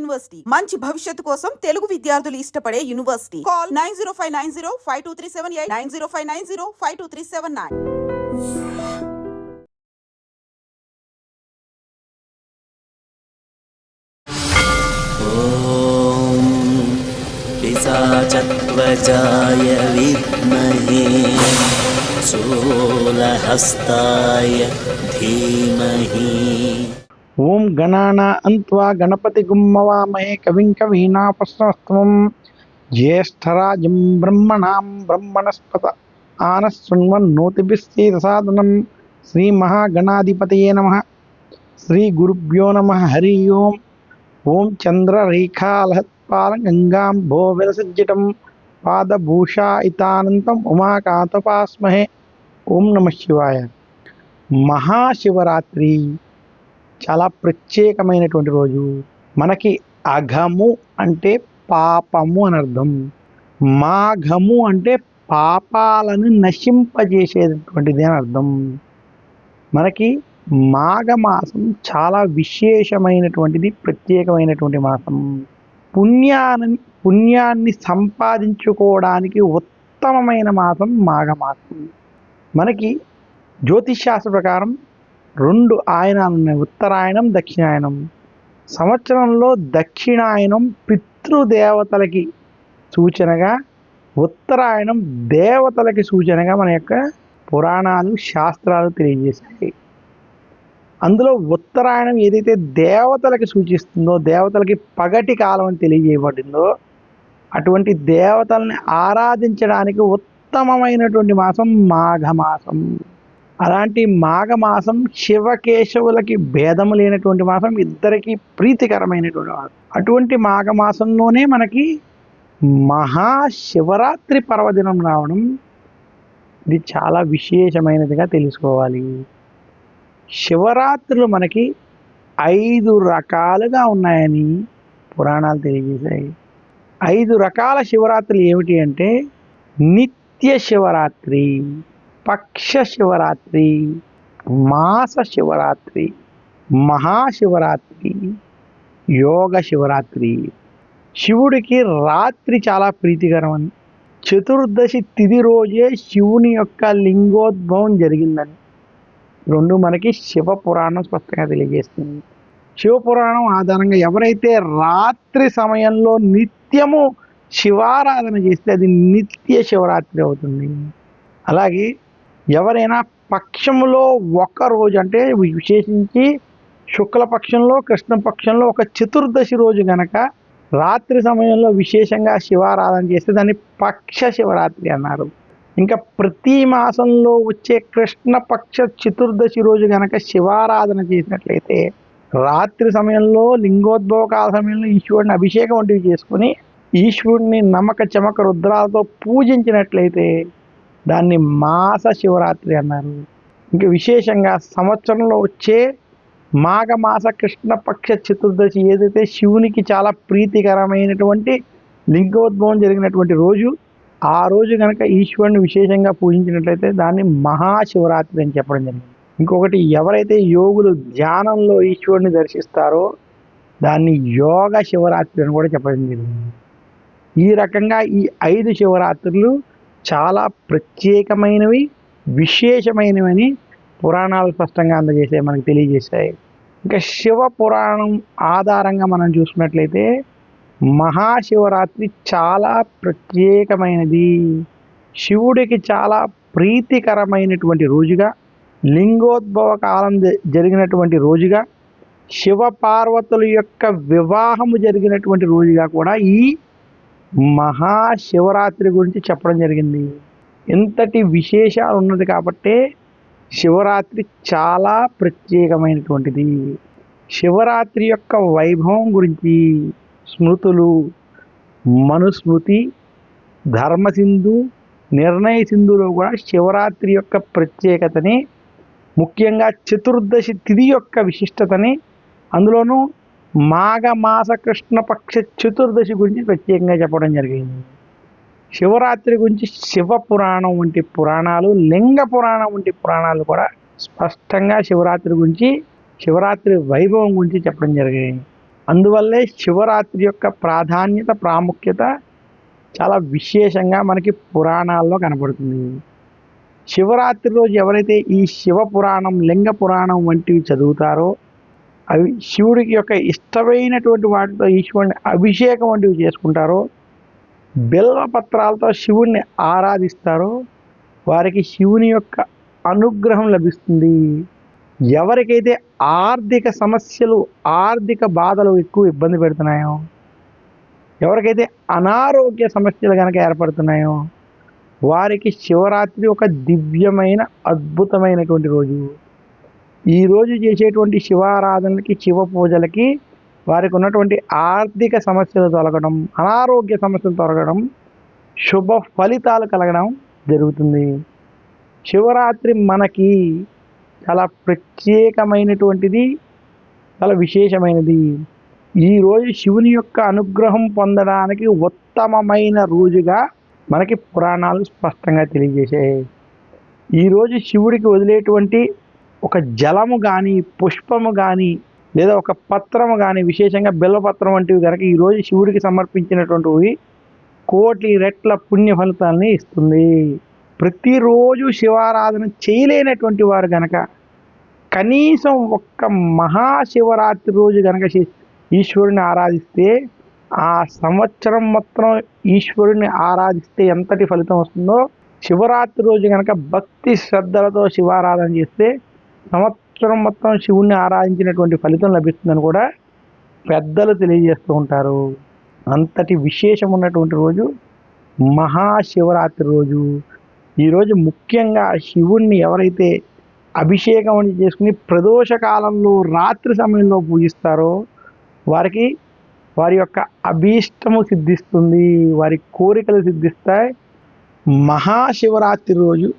University మంచి భవిష్యత్తు కోసం తెలుగు విద్యార్థులు ఇష్టపడే university call nine zero five nine zero five two three seven eight nine zero five nine zero five two three seven nine ॐ पिशाचत्वजाय विद्महे शूलहस्ताय धीमहि ఓం గణానా అంత్వా గణపతి గుమ్మవామహే కవిం కవీనాపస్వస్తం జ్యేష్ఠరాజం బ్రహ్మణాం బ్రహ్మణస్పత ఆనశృణ్వన్నోతిభిస్సీదసాదనం శ్రీ మహాగణాధిపతయే నమ. శ్రీ గురుభ్యో నమ. హరి ఓం. ఓం చంద్రరేఖాలహత్పాల గంగాం భో విలసజ్జితం పాదభూషా ఇతానంతం ఉమాకాంతపాస్మహే. ఓం నమ శివాయ. మహాశివరాత్రి. చాలా ప్రత్యేకమైనటువంటి రోజు. మనకి అఘము అంటే పాపము అని అర్థం. మాఘము అంటే పాపాలను నశింపజేసేటువంటిది అని అర్థం. మనకి మాఘమాసం చాలా విశేషమైనటువంటిది ప్రత్యేకమైనటువంటి మాసం. పుణ్యాన్ని పుణ్యాన్ని సంపాదించుకోవడానికి ఉత్తమమైన మాసం మాఘమాసం. మనకి జ్యోతిష్ శాస్త్ర ప్రకారం రెండు ఆయనాలు ఉన్నాయి ఉత్తరాయణం దక్షిణాయనం. సంవత్సరంలో దక్షిణాయనం పితృదేవతలకి సూచనగా ఉత్తరాయణం దేవతలకి సూచనగా మన యొక్క పురాణాలు శాస్త్రాలు తెలియజేశాయి. అందులో ఉత్తరాయణం ఏదైతే దేవతలకి సూచిస్తుందో దేవతలకి పగటి కాలం అని తెలియజేయబడిందో అటువంటి దేవతల్ని ఆరాధించడానికి ఉత్తమమైనటువంటి మాసం మాఘమాసం. అలాంటి మాఘమాసం శివకేశవులకి భేదము లేనటువంటి మాసం ఇద్దరికి ప్రీతికరమైనటువంటి మాసం. అటువంటి మాఘమాసంలోనే మనకి మహాశివరాత్రి పర్వదినం రావడం ఇది చాలా విశేషమైనదిగా తెలుసుకోవాలి. శివరాత్రులు మనకి ఐదు రకాలుగా ఉన్నాయని పురాణాలు తెలియజేశాయి. ఐదు రకాల శివరాత్రులు ఏమిటి అంటే నిత్య శివరాత్రి. పక్ష శివరాత్రి మాస శివరాత్రి మహాశివరాత్రి యోగ శివరాత్రి శివుడికి రాత్రి చాలా ప్రీతికరమని. చతుర్దశి తిది రోజే శివుని యొక్క లింగోద్భవం జరిగిందని. రెండు మనకి శివ పురాణం స్పష్టంగా తెలియజేస్తుంది. శివ పురాణం ఆధారంగా ఎవరైతే రాత్రి సమయంలో నిత్యము శివారాధన చేస్తే అది నిత్య శివరాత్రి అవుతుంది. అలాగే ఎవరైనా పక్షములో ఒక్క రోజు అంటే విశేషించి శుక్లపక్షంలో కృష్ణపక్షంలో ఒక చతుర్దశి రోజు గనక రాత్రి సమయంలో విశేషంగా శివారాధన చేస్తే దాన్ని పక్ష శివరాత్రి అన్నారు. ఇంకా ప్రతి మాసంలో వచ్చే కృష్ణపక్ష చతుర్దశి రోజు గనక శివారాధన చేసినట్లయితే రాత్రి సమయంలో లింగోద్భవ కాల సమయంలో ఈశ్వరుని అభిషేకం వంటివి చేసుకుని ఈశ్వరుడిని నమ్మక చమక రుద్రాలతో పూజించినట్లయితే దాన్ని మాస శివరాత్రి అన్నారు. ఇంకా విశేషంగా సంవత్సరంలో వచ్చే మాఘమాస కృష్ణపక్ష చతుర్దశి ఏదైతే శివునికి చాలా ప్రీతికరమైనటువంటి లింగోద్భవం జరిగినటువంటి రోజు ఆ రోజు కనుక ఈశ్వరుని విశేషంగా పూజించినట్లయితే దాన్ని మహాశివరాత్రి అని చెప్పడం జరిగింది. ఇంకొకటి ఎవరైతే యోగులు ధ్యానంలో ఈశ్వరుని దర్శిస్తారో దాన్ని యోగ శివరాత్రి అని కూడా చెప్పడం జరిగింది. ఈ రకంగా ఈ ఐదు శివరాత్రులు చాలా ప్రత్యేకమైనవి విశేషమైనవని పురాణాలు స్పష్టంగా అందజేసే మనకు తెలియజేశాయి. ఇంకా శివ పురాణం ఆధారంగా మనం చూసుకున్నట్లయితే మహాశివరాత్రి చాలా ప్రత్యేకమైనది. శివుడికి చాలా ప్రీతికరమైనటువంటి రోజుగా లింగోద్భవ కాలం జ- జరిగినటువంటి రోజుగా శివ పార్వతుల యొక్క వివాహము జరిగినటువంటి రోజుగా కూడా ఈ మహాశివరాత్రి గురించి చెప్పడం జరిగింది. ఇంతటి విశేషాలు ఉన్నది కాబట్టే శివరాత్రి చాలా ప్రత్యేకమైనటువంటిది. శివరాత్రి యొక్క వైభవం గురించి స్మృతులు మనుస్మృతి ధర్మసింధు నిర్ణయ సింధులో కూడా శివరాత్రి యొక్క ప్రత్యేకతని ముఖ్యంగా చతుర్దశి తిథి యొక్క విశిష్టతని అందులోనూ మాఘమాస కృష్ణపక్ష చతుర్దశి గురించి ప్రత్యేకంగా చెప్పడం జరిగింది. శివరాత్రి గురించి శివ పురాణం వంటి పురాణాలు లింగ పురాణం వంటి పురాణాలు కూడా స్పష్టంగా శివరాత్రి గురించి శివరాత్రి వైభవం గురించి చెప్పడం జరిగింది. అందువల్లే శివరాత్రి యొక్క ప్రాధాన్యత ప్రాముఖ్యత చాలా విశేషంగా మనకి పురాణాల్లో కనబడుతుంది. శివరాత్రి రోజు ఎవరైతే ఈ శివ పురాణం లింగ పురాణం వంటివి చదువుతారో అవి శివుడికి యొక్క ఇష్టమైనటువంటి వాటితో ఈశ్వరుని అభిషేకం వంటివి చేసుకుంటారో బిల్వపత్రాలతో శివుణ్ణి ఆరాధిస్తారో వారికి శివుని యొక్క అనుగ్రహం లభిస్తుంది. ఎవరికైతే ఆర్థిక సమస్యలు ఆర్థిక బాధలు ఎక్కువ ఇబ్బంది పెడుతున్నాయో ఎవరికైతే అనారోగ్య సమస్యలు కనుక ఏర్పడుతున్నాయో వారికి శివరాత్రి ఒక దివ్యమైన అద్భుతమైనటువంటి రోజు. ఈరోజు చేసేటువంటి శివారాధనలకి శివ పూజలకి వారికి ఉన్నటువంటి ఆర్థిక సమస్యలు తొలగడం అనారోగ్య సమస్యలు తొలగడం శుభ ఫలితాలు కలగడం జరుగుతుంది. శివరాత్రి మనకి చాలా ప్రత్యేకమైనటువంటిది చాలా విశేషమైనది. ఈ రోజు శివుని యొక్క అనుగ్రహం పొందడానికి ఉత్తమమైన రోజుగా మనకి పురాణాలు స్పష్టంగా తెలియజేశాయి. ఈరోజు శివుడికి వదిలేటువంటి ఒక జలము కానీ పుష్పము కానీ లేదా ఒక పత్రము కానీ విశేషంగా బిల్లపత్రం వంటివి కనుక ఈరోజు శివుడికి సమర్పించినటువంటివి కోటి రెట్ల పుణ్య ఫలితాలని ఇస్తుంది. ప్రతిరోజు శివారాధన చేయలేనటువంటి వారు గనక కనీసం ఒక్క మహాశివరాత్రి రోజు గనక ఈశ్వరుని ఆరాధిస్తే ఆ సంవత్సరం మొత్తం ఈశ్వరుని ఆరాధిస్తే ఎంతటి ఫలితం వస్తుందో శివరాత్రి రోజు కనుక భక్తి శ్రద్ధలతో శివారాధన చేస్తే సంవత్సరం మొత్తం శివుణ్ణి ఆరాధించినటువంటి ఫలితం లభిస్తుందని కూడా పెద్దలు తెలియజేస్తూ ఉంటారు. అంతటి విశేషం ఉన్నటువంటి రోజు మహాశివరాత్రి రోజు. ఈరోజు ముఖ్యంగా శివుణ్ణి ఎవరైతే అభిషేకం అని చేసుకుని ప్రదోష కాలంలో రాత్రి సమయంలో పూజిస్తారో వారికి వారి యొక్క అభీష్టము సిద్ధిస్తుంది. వారి కోరికలు సిద్ధిస్తాయి. మహాశివరాత్రి రోజు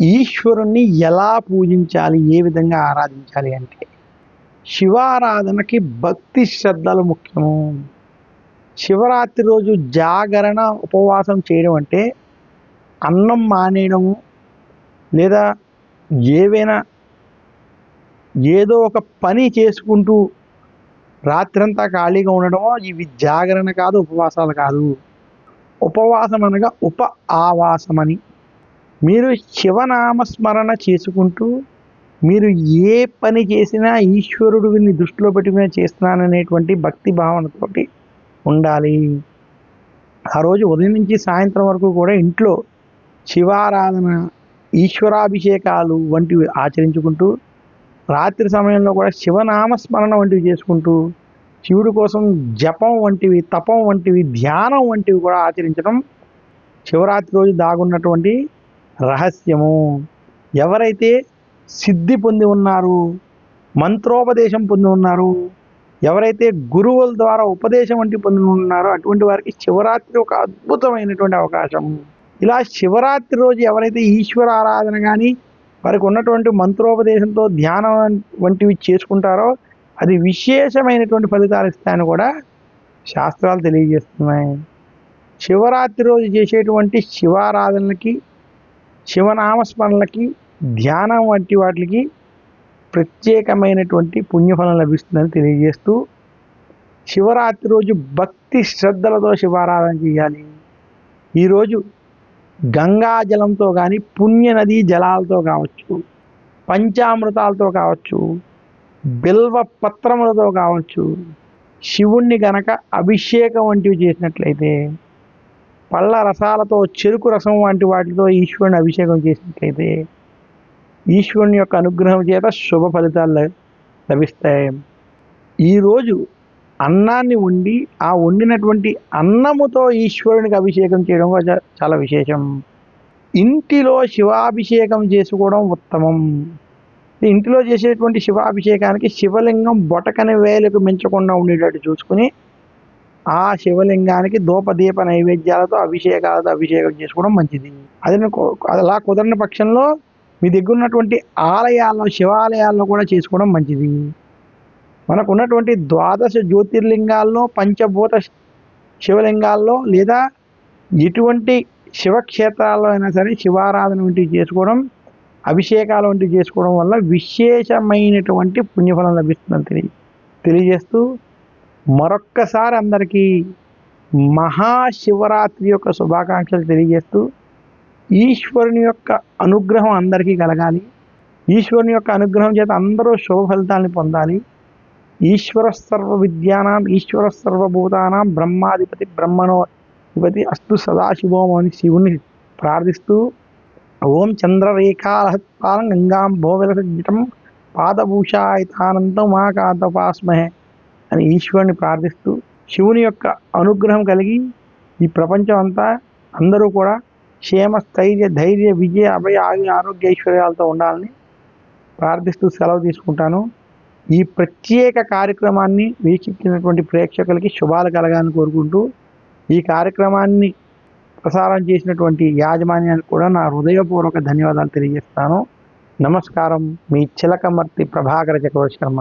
ఈశ్వరుణ్ణి ఎలా పూజించాలి ఏ విధంగా ఆరాధించాలి అంటే శివారాధనకి భక్తి శ్రద్ధలు ముఖ్యము. శివరాత్రి రోజు జాగరణ ఉపవాసం చేయడం అంటే అన్నం మానేయడము లేదా ఏవైనా ఏదో ఒక పని చేసుకుంటూ రాత్రంతా ఖాళీగా ఉండడమో ఇవి జాగరణ కాదు ఉపవాసాలు కాదు. ఉపవాసం అనగా ఉప ఆవాసమని. మీరు శివనామస్మరణ చేసుకుంటూ మీరు ఏ పని చేసినా ఈశ్వరుడిని దృష్టిలో పెట్టుకుని చేస్తున్నాననేటువంటి భక్తి భావనతోటి ఉండాలి. ఆ రోజు ఉదయం నుంచి సాయంత్రం వరకు కూడా ఇంట్లో శివారాధన ఈశ్వరాభిషేకాలు వంటివి ఆచరించుకుంటూ రాత్రి సమయంలో కూడా శివనామస్మరణ వంటివి చేసుకుంటూ శివుడి కోసం జపం వంటివి తపం వంటివి ధ్యానం వంటివి కూడా ఆచరించడం శివరాత్రి రోజు దాగున్నటువంటి రహస్యము. ఎవరైతే సిద్ధి పొంది ఉన్నారు మంత్రోపదేశం పొంది ఉన్నారు ఎవరైతే గురువుల ద్వారా ఉపదేశం వంటి పొంది ఉన్నారో అటువంటి వారికి శివరాత్రి ఒక అద్భుతమైనటువంటి అవకాశం ఇలా శివరాత్రి రోజు ఎవరైతే ఈశ్వర ఆరాధన కానీ వారికి ఉన్నటువంటి మంత్రోపదేశంతో ధ్యానం వంటివి చేసుకుంటారో అది విశేషమైనటువంటి ఫలితాలు ఇస్తాయని కూడా శాస్త్రాలు తెలియజేస్తున్నాయి. శివరాత్రి రోజు చేసేటువంటి శివారాధనలకి శివనామస్మరణలకి ధ్యానం వంటి వాటికి ప్రత్యేకమైనటువంటి పుణ్యఫలం లభిస్తుందని తెలియజేస్తూ శివరాత్రి రోజు భక్తి శ్రద్ధలతో శివారాధన చేయాలి. ఈరోజు గంగా జలంతో కానీ పుణ్య నదీ జలాలతో కావచ్చు పంచామృతాలతో కావచ్చు బిల్వ పత్రములతో కావచ్చు శివుణ్ణి గనక అభిషేకం వంటివి చేసినట్లయితే పళ్ళ రసాలతో చెరుకు రసం వంటి వాటితో ఈశ్వరుని అభిషేకం చేసినట్లయితే ఈశ్వరుని యొక్క అనుగ్రహం చేత శుభ ఫలితాలు లభిస్తాయి. ఈరోజు అన్నాన్ని వండి ఆ వండినటువంటి అన్నముతో ఈశ్వరునికి అభిషేకం చేయడం చాలా విశేషం. ఇంటిలో శివాభిషేకం చేసుకోవడం ఉత్తమం. ఇంటిలో చేసేటువంటి శివాభిషేకానికి శివలింగం బొటకని వేలకు మించకుండా ఉండేటట్టు చూసుకుని ఆ శివలింగానికి దూపదీప నైవేద్యాలతో అభిషేకాలతో అభిషేకం చేసుకోవడం మంచిది. అది అలా కుదరని పక్షంలో మీ దగ్గర ఉన్నటువంటి ఆలయాల్లో శివాలయాల్లో కూడా చేసుకోవడం మంచిది. మనకు ఉన్నటువంటి ద్వాదశ జ్యోతిర్లింగాల్లో పంచభూత శివలింగాల్లో లేదా ఎటువంటి శివక్షేత్రాల్లో అయినా సరే శివారాధన వంటివి చేసుకోవడం అభిషేకాలు వంటివి చేసుకోవడం వల్ల విశేషమైనటువంటి పుణ్యఫలం లభిస్తుందని తెలియ తెలియజేస్తూ మరొక్కసారి అందరికీ మహాశివరాత్రి యొక్క శుభాకాంక్షలు తెలియజేస్తూ ఈశ్వరుని యొక్క అనుగ్రహం అందరికీ కలగాలి. ఈశ్వరుని యొక్క అనుగ్రహం చేత అందరూ శుభ ఫలితాలను పొందాలి. ఈశ్వర సర్వ విద్యానాం ఈశ్వర సర్వభూతానాం బ్రహ్మాధిపతి బ్రహ్మణోధిపతి అస్తు సదాశివోం అని శివుని ప్రార్థిస్తూ ఓం చంద్రరేఖాలహత్పాలం గంగాం భోగలసజ్జితం పాదభూషాయితానంతం మహాకాంతపాస్మహే. అని ఈశ్వరుని ప్రార్థిస్తూ శివుని యొక్క అనుగ్రహం కలిగి ఈ ప్రపంచం అంతా అందరూ కూడా క్షేమ స్థైర్య ధైర్య విజయ అభయ ఆగి ఆరోగ్య ఐశ్వర్యాలతో ఉండాలని ప్రార్థిస్తూ సెలవు తీసుకుంటాను. ఈ ప్రత్యేక కార్యక్రమాన్ని వీక్షించినటువంటి ప్రేక్షకులకి శుభాలు కలగాలని కోరుకుంటూ ఈ కార్యక్రమాన్ని ప్రసారం చేసినటువంటి యాజమాన్యానికి కూడా నా హృదయపూర్వక ధన్యవాదాలు తెలియజేస్తాను. నమస్కారం. మీ చిలకమర్తి ప్రభాకర చక్రవర్తి శర్మ.